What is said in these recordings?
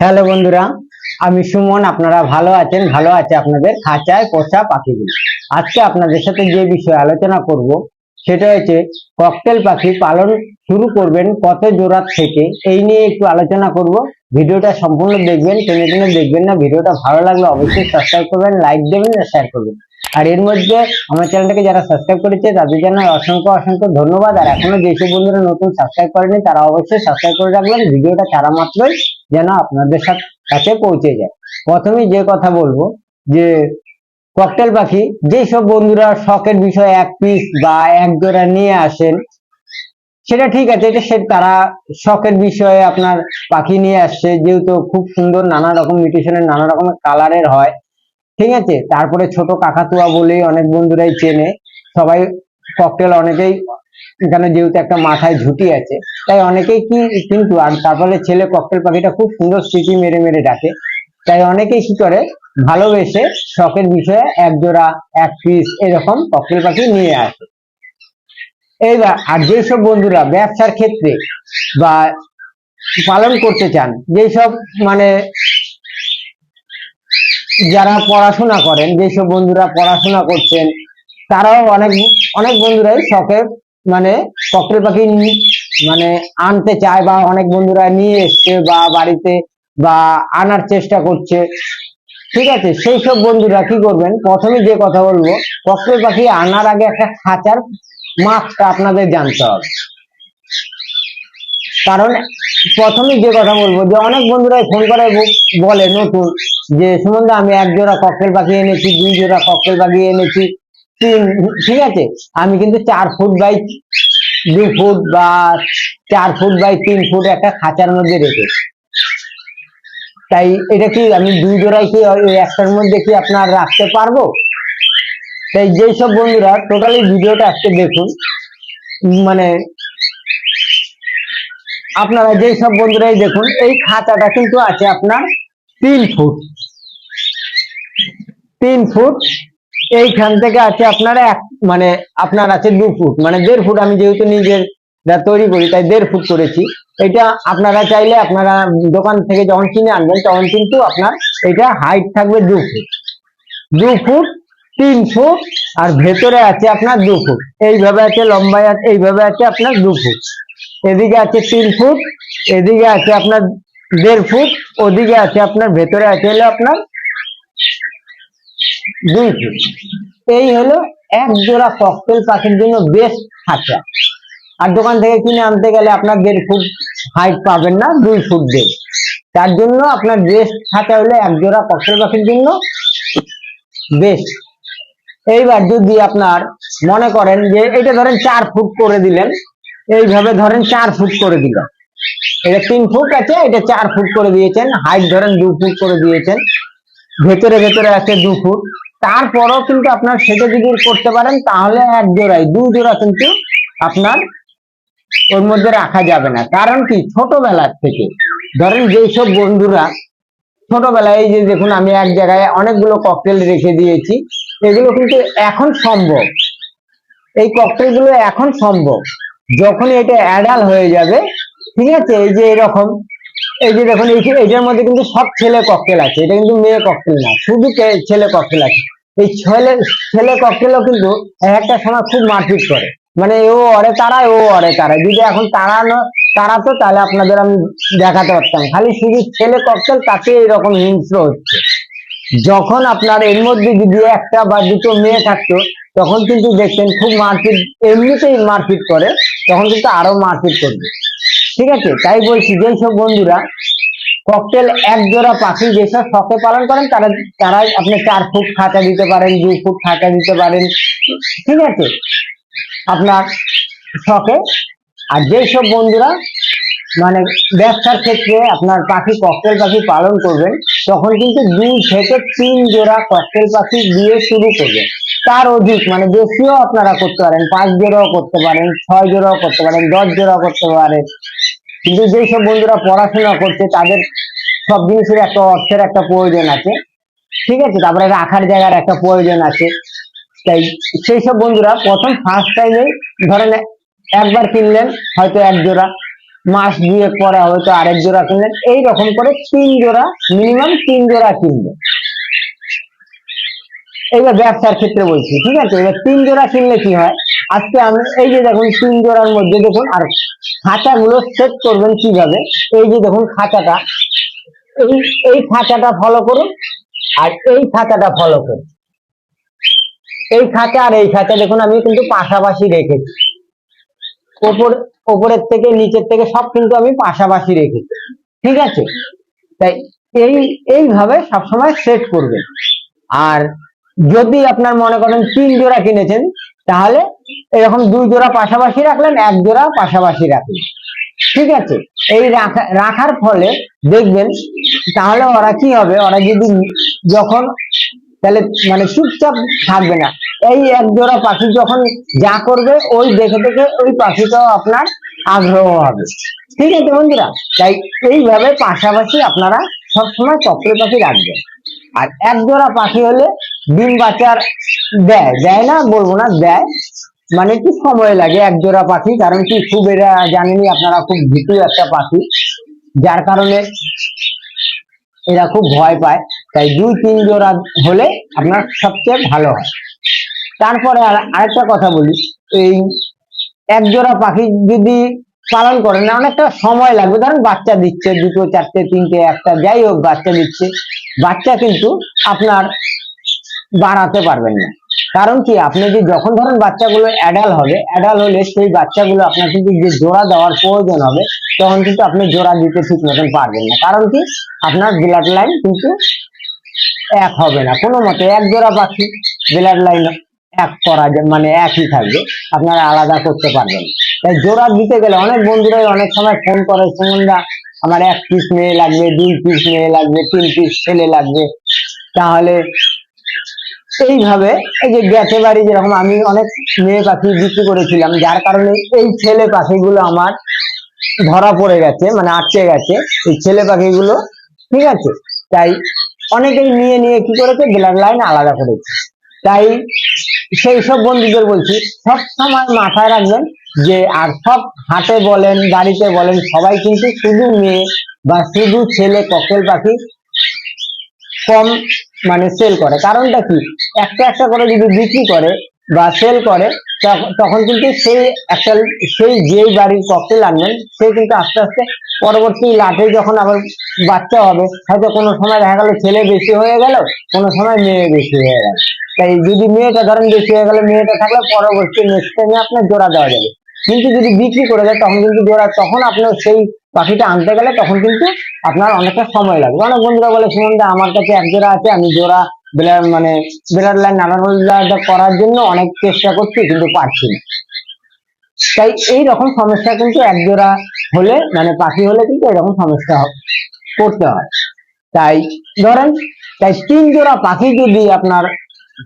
Hello বন্ধুরা, আমি সুমন, আপনারা ভালো আছেন? ভালো আছে আপনাদের খাঁচায় পোষা পাখিগুলো। আজকে আপনাদের সাথে যে বিষয়ে আলোচনা করব, সেটা হচ্ছে ককটেল পাখি পালন শুরু করবেন কত জোড়া থেকে। এই নিয়ে একটু আলোচনা করব। ভিডিওটা সম্পূর্ণ দেখবেন, টেনে টেনে দেখবেন না। ভিডিওটা ভালো লাগলে অবশ্যই সাবস্ক্রাইব করবেন লাইক দেবেন আর শেয়ার করবেন। আর এর মধ্যে আমার চ্যানেলটাকে যারা সাবস্ক্রাইব করেছে, তাদের জন্য অসংখ্য অসংখ্য ধন্যবাদ। আর এখনও যেসব বন্ধুরা নতুন সাবস্ক্রাইব করেনি, তারা অবশ্যই সাবস্ক্রাইব করে রাখবেন। ভিডিওটা ছাড়া মাত্রই যেন আপনাদের কাছে পৌঁছে যায়। প্রথমে যে কথা বলব যে ককটেল পাখি যেসব বন্ধুরা শখের বিষয়ে এক পিস বা এক জোড়া নিয়ে আসেন, সেটা ঠিক আছে, এটা সে তারা শখের বিষয়ে আপনার পাখি নিয়ে আসছে, যেহেতু খুব সুন্দর নানা রকম মিউটেশনের নানা রকমের কালারের হয়, ঠিক আছে? তারপরে ছোট কাকাতুয়া বলেই অনেক বন্ধুরাই চেনে। সবাই ককটেল অনেকেই এখানে যেহেতু একটা মাথায় ঝুঁটি আছে, তাই অনেকেই কি, কিন্তু আর তারপরে ছেলে ককটেল পাখিটা খুব সুন্দর স্মৃতি মেরে মেরে ডাকে। তাই অনেকেই কি করে, ভালোবেসে শখের বিষয়ে এক জোড়া এক পিস এরকম ককটেল পাখি নিয়ে আসে। এইবার, আর যেসব বন্ধুরা ব্যবসার ক্ষেত্রে বা পালন করতে চান, যেসব মানে যারা পড়াশোনা করেন, যেসব বন্ধুরা পড়াশোনা করছেন, তারাও অনেক অনেক বন্ধুরাই শখে মানে ককটেল পাখি মানে আনতে চায় বা অনেক বন্ধুরা নিয়ে এসছে বা বাড়িতে বা আনার চেষ্টা করছে। ঠিক আছে, সেই সব বন্ধুরা কি করবেন? প্রথমে যে কথা বলব, ককটেল পাখি আনার আগে একটা খাঁচার মাপটা আপনাদের জানতে হবে। কারণ প্রথমে যে কথা বলব, যে অনেক বন্ধুরাই ফোন করে বলে নতুন যে সুমন্দা আমি এক জোড়া ককটেল পাখি এনেছি দুই জোড়া ককটেল পাখি এনেছি। ঠিক আছে? আমি কিন্তু চার ফুট বাই দু ফুট বা চার ফুট বাই তিন ফুট একটা খাঁচার মধ্যে রেখেছি। তাই এটা কি আমি দুই জোড়াই কি একটার মধ্যে কি আপনার রাখতে পারব? তাই যেই সব বন্ধুরা টোটালি ভিডিওটা আজকে দেখুন। মানে আপনারা যেই সব বন্ধুরাই দেখুন, এই খাঁচাটা কিন্তু আছে আপনার তিন ফুট তিন ফুট এইখান থেকে আছে আপনার এক মানে আপনার আছে দু ফুট মানে দেড় ফুট আমি যেহেতু নিজের তৈরি করি, তাই দেড় ফুট করেছি। এটা আপনারা চাইলে আপনারা দোকান থেকে যখন কিনে আনবেন, তখন কিন্তু আপনার এটা হাইট থাকবে দু ফুট। দু ফুট, তিন ফুট, আর ভেতরে আছে আপনার দু ফুট। এইভাবে আছে লম্বায় আছে এইভাবে আছে আপনার দু ফুট। এদিকে আছে তিন ফুট, এদিকে আছে আপনার দেড় ফুট, ওদিকে আছে আপনার ভেতরে আছে হলো আপনার দুই ফুট এই হলো এক জোড়া ককটেল পাখির জন্য বেস্ট খাঁচা। আর দোকান থেকে কিনে আনতে গেলে আপনার দেড় ফুট হাইট পাবেন না, দুই ফুট দেড়। তার জন্য আপনার বেস্ট খাঁচা হলো এক জোড়া ককটেল পাখির জন্য বেস্ট এইবার যদি আপনার মনে করেন যে এটা ধরেন চার ফুট করে দিলেন, এইভাবে ধরেন চার ফুট করে দিলেন এটা তিন ফুট আছে, এটা চার ফুট করে দিয়েছেন হাইট ধরেন দু ফুট করে দিয়েছেন। ভেতরে ভেতরে আছে দু ফুট। তারপরও কিন্তু আপনার সেটা যদি করতে পারেন, তাহলে এক জোড়ায়, দু জোড়া কিন্তু আপনার ওর মধ্যে রাখা যাবে না। কারণ কি? ছোটবেলার থেকে। ধরেন যেই সব বন্ধুরা, ছোটবেলায় এই যে দেখুন, আমি এক জায়গায় অনেকগুলো ককটেল রেখে দিয়েছি। এগুলো কিন্তু এখন সম্ভব। এই ককটেলগুলো এখন সম্ভব। যখন এটা অ্যাডাল হয়ে যাবে, ঠিক আছে? এই যে এরকম এই যে দেখুন এইটার মধ্যে কিন্তু সব ছেলে ককটেল আছে। এটা কিন্তু মেয়ে ককটেল না, শুধু ছেলে ককটেল আছে। এই ছেলে ছেলে ককটেলও কিন্তু একটা সময় খুব মারপিট করে। মানে ও অরে তারায় ও অরে তারায় যদি এখন তাড়ানো তাড়াতো তাহলে আপনাদের আমি দেখাতে পারতাম। খালি শুধু ছেলে ককটেল তাকে এরকম হিংস্র হচ্ছে। যখন আপনার এর মধ্যে যদি একটা বা দুটো মেয়ে থাকতো, তখন কিন্তু দেখতেন খুব মারপিট, এমনিতেই মারপিট করে, তখন কিন্তু আরও মারপিট করবে। ঠিক আছে? তাই বলছি যেই সব বন্ধুরা ককটেল এক জোড়া পাখি যেসব শখে পালন করেন, তারা, তারাই আপনি চার ফুট খাঁচা দিতে পারেন দুই ফুট খাঁচা দিতে পারেন, ঠিক আছে? আপনার শখে। আর যেসব বন্ধুরা মানে ব্যবসার ক্ষেত্রে আপনার পাখি ককটেল পাখি পালন করবেন, তখন কিন্তু দুই থেকে তিন জোড়া ককটেল পাখি দিয়ে শুরু করবেন তার অধিক মানে বেশিও আপনারা করতে পারেন, পাঁচ জোড়াও করতে পারেন, ছয় জোড়াও করতে পারেন, দশ জোড়াও করতে পারেন কিন্তু যেই সব বন্ধুরা পড়াশোনা করছে, তাদের সব জিনিসের একটা অর্থের একটা প্রয়োজন আছে। ঠিক আছে? তারপরে রাখার জায়গার একটা প্রয়োজন আছে। তাই সেই সব বন্ধুরা প্রথম ফার্স্ট টাইমে ধরেন একবার কিনলেন, হয়তো এক জোড়া। মাস দুয়েক পরে হয়তো আরেক জোড়া কিনলেন। এই রকম করে তিন জোড়া মিনিমাম তিন জোড়া কিনবে এইবার ব্যবসার ক্ষেত্রে বলছি, ঠিক আছে? এবার তিন জোড়া কিনলে কি হয়? আজকে আমি এই যে দেখুন তিন জোড়ার মধ্যে দেখুন, আর খাঁচাগুলো সেট করবেন কীভাবে? এই যে দেখুন খাঁচাটা। এই এই খাঁচাটা ফলো করুন, আর এই খাঁচাটা ফলো করুন। এই খাঁচা আর এই খাঁচা দেখুন, আমি কিন্তু পাশাপাশি রেখেছি। ওপর, ওপরের থেকে নিচের থেকে সব কিন্তু আমি পাশাপাশি রেখেছি। ঠিক আছে? তাই এই, এইভাবে সবসময় সেট করবেন। আর যদি আপনার মনে করেন তিন জোড়া কিনেছেন তাহলে এরকম দুই জোড়া পাশাপাশি রাখলেন, এক জোড়া পাশাপাশি রাখলেন। ঠিক আছে? এই রাখা, রাখার ফলে দেখবেন তাহলে ওরা কি হবে? ওরা যদি যখন তাহলে মানে চুপচাপ থাকবে না। এই এক জোড়া পাখি যখন যা করবে, ওই দেখে দেখে ওই পাখিটাও আপনার আগ্রহ হবে। ঠিক আছে বন্ধুরা? তাই এইভাবে পাশাপাশি আপনারা সবসময় চক্রের পাখি রাখবেন। আর এক জোড়া পাখি হলে ডিম বাচ্চার দেয় দেয় না, বলব না, দেয়। মানে একটু সময় লাগে এক জোড়া পাখি, কারণ কি খুব এরা, জানেনই আপনারা, খুব ভীতু একটা পাখি। যার কারণে এরা খুব ভয় পায়। তাই দুই, তিন জোড়া হলে আপনার সবচেয়ে ভালো হয়। তারপরে আর- আরেকটা কথা বলি, এই এক জোড়া পাখি যদি পালন করেন অনেকটা সময় লাগবে। ধরেন বাচ্চা দিচ্ছে, দুটো, চারটে, তিনটে, একটা, যাই হোক, বাচ্চা দিচ্ছে। বাচ্চা কিন্তু আপনার বাড়াতে পারবেন না। কারণ কি, আপনি যে যখন ধরেন বাচ্চাগুলো অ্যাডাল হবে অ্যাডাল হলে সেই বাচ্চাগুলো আপনার কিন্তু যে জোড়া দেওয়ার প্রয়োজন হবে, তখন কিন্তু আপনি জোড়া দিতে ঠিক মতন পারবেন না। কারণ কি, আপনার ব্লাড লাইন কিন্তু এক হবে না। কোনো মতে এক জোড়া পাখি ব্লাড লাইন এক করা মানে একই থাকবে। আপনারা আলাদা করতে পারবেন তাই জোড়া দিতে গেলে অনেক বন্ধুরাই অনেক সময় ফোন করে সুমনদা আমার এক পিস মেয়ে লাগবে, দুই পিস মেয়ে লাগবে, তিন পিস ছেলে লাগবে। তাহলে এইভাবে এই যে গেছে বাড়ি যেরকম আমি অনেক মেয়ে পাখি বিক্রি করেছিলাম, যার কারণে এই ছেলে পাখিগুলো আমার ধরা পড়ে গেছে মানে আটকে গেছে। এই ছেলে পাখিগুলো, ঠিক আছে? তাই অনেকেই নিয়ে নিয়ে কি করেছে ব্লাড লাইন আলাদা করেছে। তাই সেই সব বন্ধুদের বলছি, সব সময় মাথায় রাখবেন যে, আর সব হাটে বলেন, গাড়িতে বলেন, সবাই কিন্তু শুধু মেয়ে বা শুধু ছেলে, ককেল পাখি কম মানে সেল করে। কারণটা কি? একটা একটা করে যদি বিক্রি করে বা সেল করে তখন কিন্তু সেই একটা সেই যেই বাড়ির ককটেল আনবেন, সে কিন্তু আস্তে আস্তে পরবর্তী লাটে যখন আবার বাচ্চা হবে, হয়তো কোনো সময় দেখা গেল ছেলে বেশি হয়ে গেল, কোনো সময় মেয়ে বেশি হয়ে গেল। তাই যদি মেয়েটা, ধরেন বেশি হয়ে গেলে, মেয়েটা থাকলে পরবর্তী নেক্সট টাইমে আপনার জোড়া দেওয়া যাবে। কিন্তু যদি বিক্রি করে দেয়, তখন কিন্তু জোড়া তখন আপনার সেই পাখিটা আনতে গেলে তখন কিন্তু আপনার অনেকটা সময় লাগবে। অনেক বন্ধুরা বলে সুমনদা আমার কাছে এক জোড়া আছে, আমি জোড়া বেলার মানে বেলার লাইন নানান করার জন্য অনেক চেষ্টা করছি, কিন্তু পারছি না। তাই এই রকম সমস্যা কিন্তু এক জোড়া হলে মানে পাখি হলে কিন্তু এরকম সমস্যা করতে হয়। তাই ধরেন, তাই তিন জোড়া পাখি যদি আপনার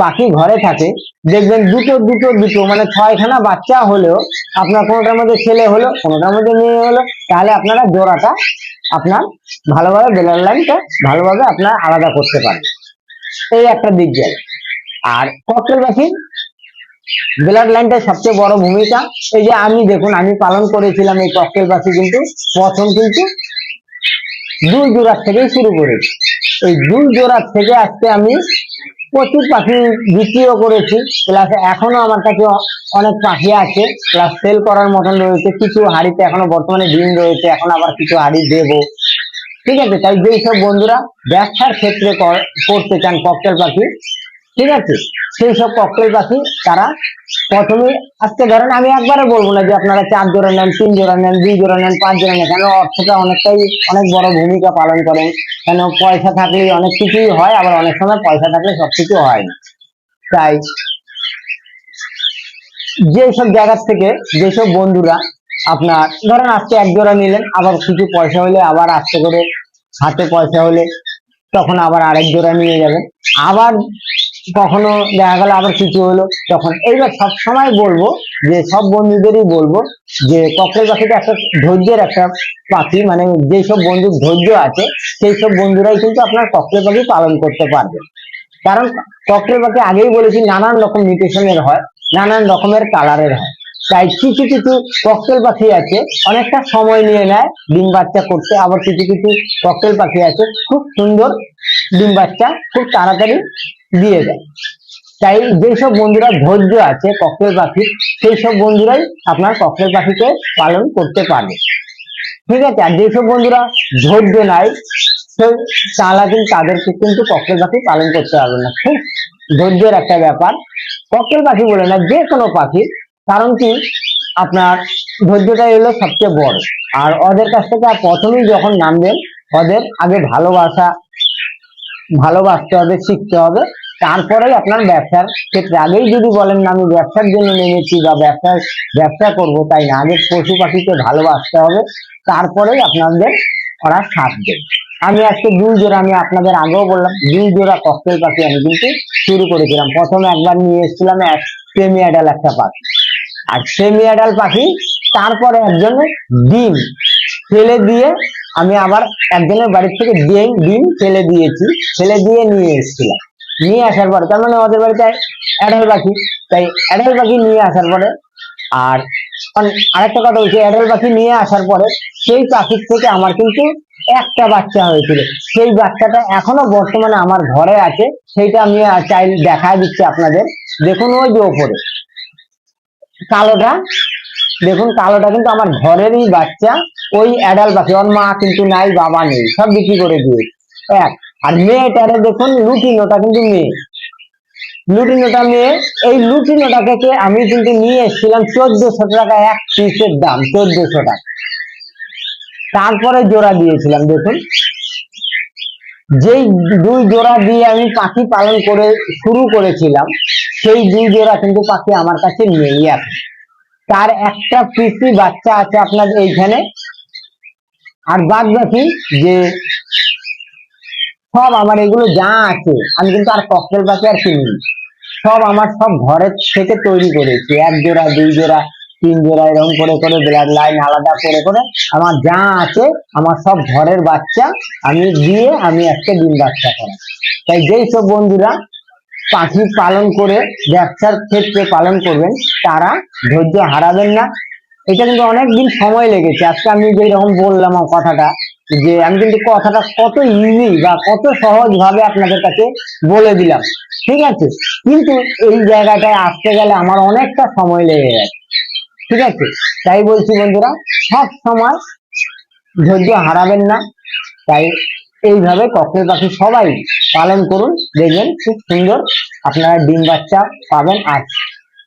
পাখি ঘরে থাকে, দেখবেন দুটো দুটো দুটো মানে ছয়খানা বাচ্চা হলেও আপনার কোনোটার মধ্যে ছেলে হলো, কোনোটার মধ্যে মেয়ে হলো, তাহলে আপনারা জোড়াটা আপনার ভালোভাবে বেলার লাইনটা ভালোভাবে আপনার আলাদা করতে পারেন এই একটা দিক গেল আর ককটেল পাখির ব্লাড লাইনটা সবচেয়ে বড় ভূমিকা। এই যে আমি দেখুন, আমি পালন করেছিলাম এই ককটেল পাখি কিন্তু প্রথম কিন্তু দুই জোড়ার থেকেই শুরু করেছি। এই দুই জোড়ার থেকে আজকে আমি প্রচুর পাখি বিক্রিও করেছি। প্লাস এখনও আমার কাছে অনেক পাখি আছে। প্লাস সেল করার মতন রয়েছে। কিছু হাড়িতে এখনও বর্তমানে ডিম রয়েছে। এখন আবার কিছু হাড়ি দেব। ঠিক আছে? তাই যেই সব বন্ধুরা ব্যবসার ক্ষেত্রে করতে চান ককটেল পাখি, ঠিক আছে? সেই সব ককটেল পাখি তারা প্রথমে আজকে ধরেন আমি একবারে বলব না যে আপনারা চার জোড়া নেন, তিন জোড়া নেন, দুই জোড়া নেন, পাঁচ জোড়া নেন, কেন অর্থটা অনেকটাই অনেক বড় ভূমিকা পালন করেন। কেন পয়সা থাকলে অনেক কিছুই হয়, আবার অনেক সময় পয়সা থাকলে সবকিছু হয় না। তাই যেসব জায়গার থেকে যেসব বন্ধুরা আপনার ধরেন আজকে এক জোড়া নিলেন, আবার কিছু পয়সা হলে আবার আস্তে করে হাতে পয়সা হলে তখন আবার আরেক জোড়া নিয়ে যাবেন। আবার কখনো দেখা গেল আবার কিছু হলো। তখন এইবার সব সময় বলব যে, সব বন্ধুদেরই বলব যে ককটেল পাখিটা একটা ধৈর্যের একটা পাখি মানে যেসব বন্ধুর ধৈর্য আছে, সেই সব বন্ধুরাই কিন্তু আপনার ককটেল পাখি পালন করতে পারবে। কারণ ককটেল পাখি আগেই বলেছি, নানান রকম মিউটেশনের হয়, নানান রকমের কালারের হয়। তাই কিছু কিছু ককটেল পাখি আছে, অনেকটা সময় নিয়ে নেয় ডিম বাচ্চা করতে। আবার কিছু কিছু ককটেল পাখি আছে, খুব সুন্দর ডিম বাচ্চা, খুব তাড়াতাড়ি দিয়ে দেয়। তাই যেসব বন্ধুরা ধৈর্য আছে ককটেল পাখি সেই সব বন্ধুরাই আপনার ককটেল পাখিকে পালন করতে পারবে। ঠিক আছে? আর যেসব বন্ধুরা ধৈর্য নাই তারা কিন্তু, তাদেরকে কিন্তু ককটেল পাখি পালন করতে পারবে না। খুব ধৈর্যের একটা ব্যাপার। ককটেল পাখি বলে না, যে কোনো পাখি, কারণ কি? আপনার ধৈর্যটাই হলো সবচেয়ে বড়। আর ওদের কাছ থেকে প্রথমেই যখন নামবেন, ওদের আগে ভালোবাসা, ভালোবাসতে হবে, শিখতে হবে। তারপরেই আপনার ব্যবসার ক্ষেত্রে, আগেই যদি বলেন না, আমি ব্যবসার জন্য নেমেছি বা ব্যবসার ব্যবসা করব, তাই না? আগে পশু পাখিকে ভালোবাসতে হবে, তারপরেই আপনাদের ওরা সাথ আমি আজকে দুই জোড়া, আমি আপনাদের আগেও বললাম, দুই জোড়া ককটেল পাখি আমি কিন্তু শুরু করেছিলাম। প্রথমে একবার নিয়ে এসেছিলাম এক সেমি অ্যাডাল একটা পাখি। আর সেমি অ্যাডাল পাখি, তারপরে একজনের ডিম ফেলে দিয়ে আমি আবার একজনের বাড়ির থেকে ডিম ডিম ফেলে দিয়েছি, ফেলে দিয়ে নিয়ে এসেছিলাম। নিয়ে আসার পরে, তার মানে ওদের বাড়িতে অ্যাডাল পাখি, তাই অ্যাডাল পাখি নিয়ে আসার পরে আর আরেকটা কথা বলছি অ্যাডাল পাখি নিয়ে আসার পরে সেই পাখির থেকে আমার কিন্তু একটা বাচ্চা হয়েছিল। সেই বাচ্চাটা এখনও বর্তমানে আমার ঘরে আছে, সেইটা আমি চাই দেখা দিচ্ছি আপনাদের। দেখুন ওই যে ওপরে। কালোটা, দেখুন কালোটা কিন্তু আমার ঘরেরই বাচ্চা, ওই অ্যাডাল পাখি, ওর মা কিন্তু নাই, বাবা নেই, সব বিক্রি করে দিয়ে এক আর মেয়েটারে দেখুন লুটিনোটা কিন্তু মেয়ে। লুটিনোটা মেয়ে, এই লুটিনোটাকে আমি কিন্তু নিয়ে এসেছিলাম চোদ্দশো টাকা এক পিসের দাম, চোদ্দশো টাকা। তারপরে জোড়া দিয়েছিলাম, দেখুন। যেই দুই জোড়া দিয়ে আমি পাখি পালন করে, শুরু করেছিলাম, সেই দুই জোড়া কিন্তু পাখি আমার কাছে নেই এখন তার একটা পিসি বাচ্চা আছে আপনার এইখানে। আর বাদ বাকি যে সব আমার এগুলো যা আছে, আমি কিন্তু আর ককটেল পাখি আর কিনি সব আমার সব ঘরের থেকে তৈরি করেছি, এক জোড়া, দুই জোড়া, তিন জোড়া, এরকম করে করে, ব্লাড লাইন আলাদা করে করে আমার যা আছে, আমার সব ঘরের বাচ্চা আমি দিয়ে আমি একটা ডিম বাচ্চা করা তাই যেই সব বন্ধুরা পাখি পালন করে, ব্যবসার ক্ষেত্রে পালন করবেন, তারা ধৈর্য হারাবেন না। এটা কিন্তু অনেকদিন সময় লেগেছে। আজকে আমি যেই রকম বললাম কথাটা যে আমি কিন্তু কথাটা কত ইজি বা কত সহজ ভাবে আপনাদের কাছে বলে দিলাম। ঠিক আছে? কিন্তু এই জায়গাটায় আসতে গেলে আমার অনেকটা সময় লেগে গেছে। ঠিক আছে? তাই বলছি বন্ধুরা, সব সময় ধৈর্য হারাবেন না। তাই এইভাবে ককটেল পাখি সবাই পালন করুন, দেখবেন খুব সুন্দর আপনারা ডিম বাচ্চা পাবেন আজ।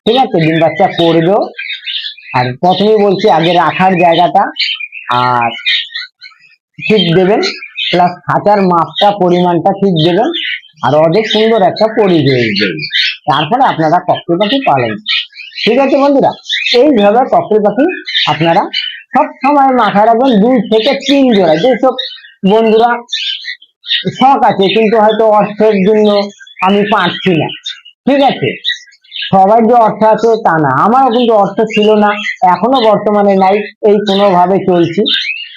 ঠিক আছে? ডিম বাচ্চা করবেও আর প্রথমেই বলছি আগে রাখার জায়গাটা, আর ঠিক দেবেন। প্লাস খাঁচার মাপটা, পরিমাণটা ঠিক দেবেন। আর অনেক সুন্দর একটা পরিবেশ দেবেন। তারপরে আপনারা ককটেল পাখি পালন ঠিক আছে বন্ধুরা, এইভাবে ককটেল পাখি আপনারা সব সময় মাথায় রাখবেন, দুই থেকে তিন জোড়া যেসব বন্ধুরা শখ আছে, কিন্তু হয়তো অর্থের জন্য আমি পারছি না। ঠিক আছে, সবার যে অর্থ আছে তা না। আমারও কিন্তু অর্থ ছিল না, এখনও বর্তমানে নাই, এই কোনোভাবে চলছি।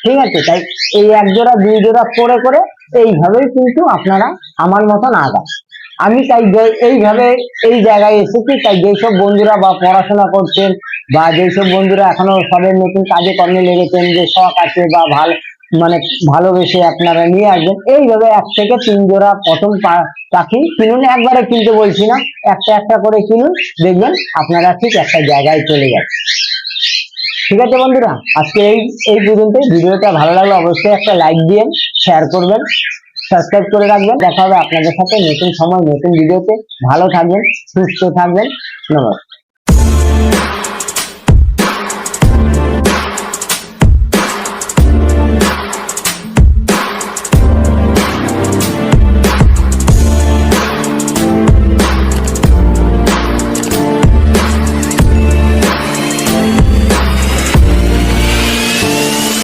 ঠিক আছে? তাই এই এক জোড়া, দুই জোড়া করে করে এইভাবেই কিন্তু আপনারা আমার মতন আগান। আমি তাই এইভাবে এই জায়গায় এসেছি, তাই যেসব বন্ধুরা বা পড়াশোনা করছেন বা যেসব বন্ধুরা এখনও সবের নতুন কাজে কর্মে লেগেছেন, যে শখ আছে বা ভালো মানে ভালোবেসে আপনারা নিয়ে আসবেন, এইভাবে এক থেকে তিন জোড়া প্রথম পাখি কিনুন, একবারে কিনতে বলছি না, একটা একটা করে কিনুন, দেখবেন আপনারা ঠিক একটা জায়গায় চলে যাচ্ছে ঠিক আছে বন্ধুরা আজকে এই এই পর্যন্ত ভিডিওটা ভালো লাগলে অবশ্যই একটা লাইক দিন শেয়ার করবেন সাবস্ক্রাইব করে রাখবেন। দেখা হবে আপনাদের সাথে নতুন সময়, নতুন ভিডিওতে। ভালো থাকবেন, সুস্থ থাকবেন। নমস্কার